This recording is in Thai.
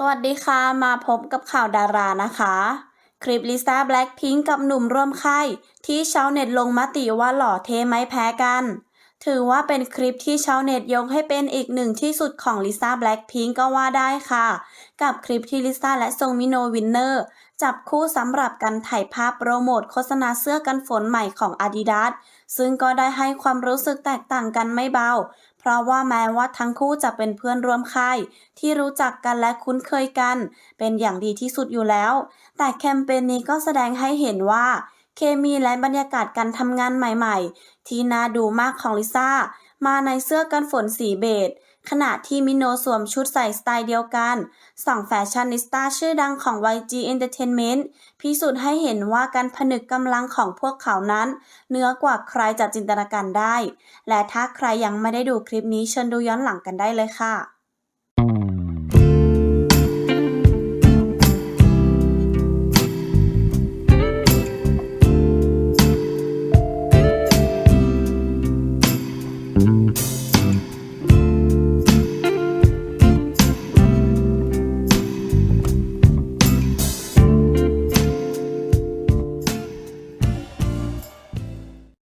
สวัสดีค่ะ มาพบกับข่าวดารานะคะ คลิปลิซ่าแบล็คพิงกับหนุ่มร่วมค่ายที่ชาวเน็ตลงมติว่าหล่อเทไม่แพ้กัน ถือว่าเป็นคลิปที่ชาวเน็ตยกให้เป็นอีกหนึ่งที่สุดของลิซ่าแบล็คพิงก็ว่าได้ค่ะ กับคลิปที่ลิซ่าและทรงมิโนวินเนอร์ จับคู่สำหรับการถ่ายภาพโปรโมทโฆษณาเสื้อกันฝนใหม่ของ Adidas ซึ่งก็ได้ให้ความรู้สึกแตกต่างกันไม่เบา เพราะว่าแม้ว่าทั้งคู่จะเป็นเพื่อนร่วมค่ายที่รู้จักกันและคุ้นเคยกัน เป็นอย่างดีที่สุดอยู่แล้ว แต่แคมเปญนี้ก็แสดงให้เห็นว่า เคมีและบรรยากาศการทำงานใหม่ ๆ ที่น่าดูมากของลิซ่า มาในเสื้อกันฝนสีเบจขณะที่มิโนสวมชุดใส่สไตล์เดียวกันสองแฟชั่นนิสต้าชื่อดังของ YG Entertainment พิสูจน์ให้เห็นว่าการผนึกกำลังของพวกเขานั้นเหนือกว่าใครจะจินตนาการได้ และถ้าใครยังไม่ได้ดูคลิปนี้เชิญดูย้อนหลังกันได้เลยค่ะ